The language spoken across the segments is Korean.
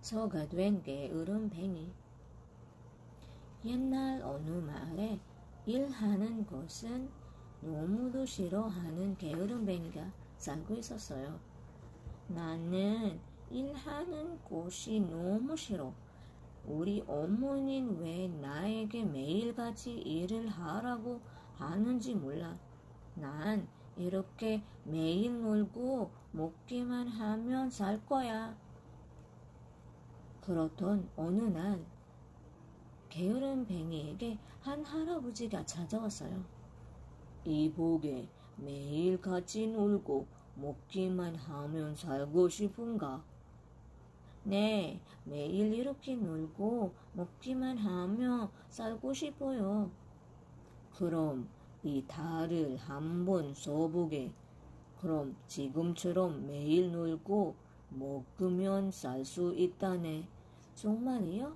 소가 된 게 으름뱅이. 옛날 어느 마을에 일하는 곳은 너무도 싫어하는 게으름뱅이가 살고 있었어요. 나는 일하는 곳이 너무 싫어. 우리 어머니는 왜 나에게 매일같이 일을 하라고 하는지 몰라. 난 이렇게 매일 놀고 먹기만 하면 살 거야. 그렇던 어느 날 게으른 뱅이에게 한 할아버지가 찾아왔어요. 이복에 매일 같이 놀고 먹기만 하면 살고 싶은가? 네, 매일 이렇게 놀고 먹기만 하며 살고 싶어요. 그럼 이 달을 한번 써보게. 그럼 지금처럼 매일 놀고 먹으면 살 수 있다네. 정말이요?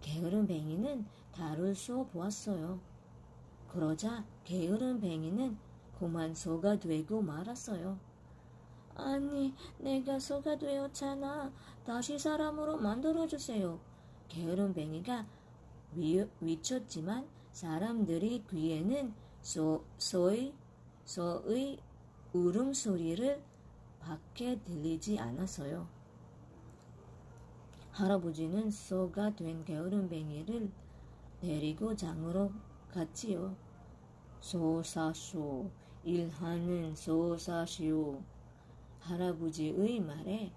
게으른 뱅이는 달을 쏘 보았어요. 그러자 게으른 뱅이는 그만 소가 되고 말았어요. 아니, 내가 소가 되었잖아. 다시 사람으로 만들어주세요. 게으른 뱅이가 위, 위쳤지만 사람들이 귀에는 소, 소의, 소의 울음소리를 밖에 들리지 않았어요. 할아버지는 소가 된 게으름뱅이를 데리고 장으로 갔지요. 소사쇼, 일하는 소사시오. 할아버지의 말에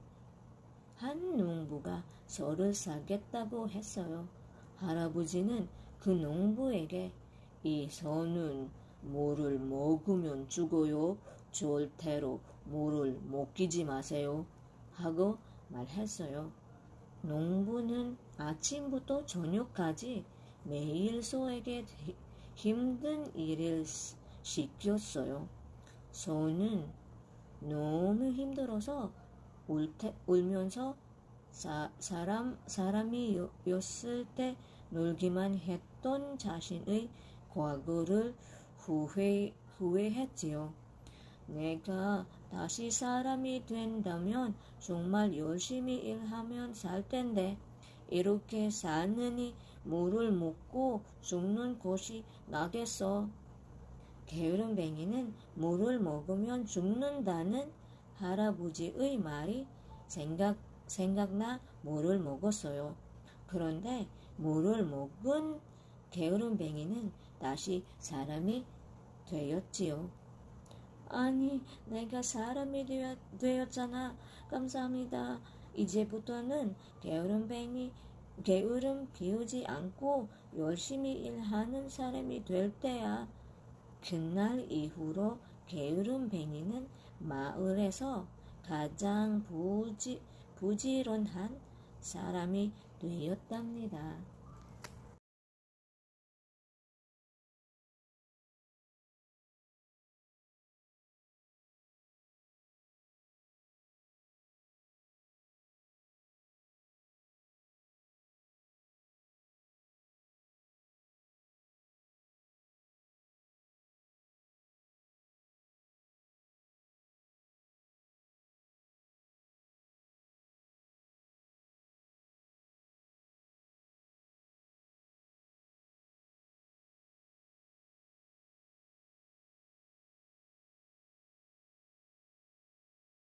한 농부가 소를 사겠다고 했어요. 할아버지는 그 농부에게 이 소는 물을 먹으면 죽어요. 절대로 물을 먹이지 마세요. 하고 말했어요. 농부는 아침부터 저녁까지 매일 소에게 힘든 일을 시켰어요. 소는 너무 힘들어서 울테, 울면서 사, 사람, 사람이었을 때 놀기만 했던 자신의 과거를 후회, 후회했지요. 내가 다시 사람이 된다면 정말 열심히 일하면 살 텐데 이렇게 사느니 물을 먹고 죽는 것이 나겠어. 게으름뱅이는 물을 먹으면 죽는다는 할아버지의 말이 생각, 생각나 물을 먹었어요. 그런데 물을 먹은 게으름뱅이는 다시 사람이 되었지요. 아니, 내가 사람이 되었, 되었 잖아. 감사합니다. 이제부터는 게으름뱅이, 게으름 피우지 않고 열심히 일하는 사람이 될 때야. 그날 이후로 게으름뱅이는 마을에서 가장 부지, 부지런한 사람이 되었답니다.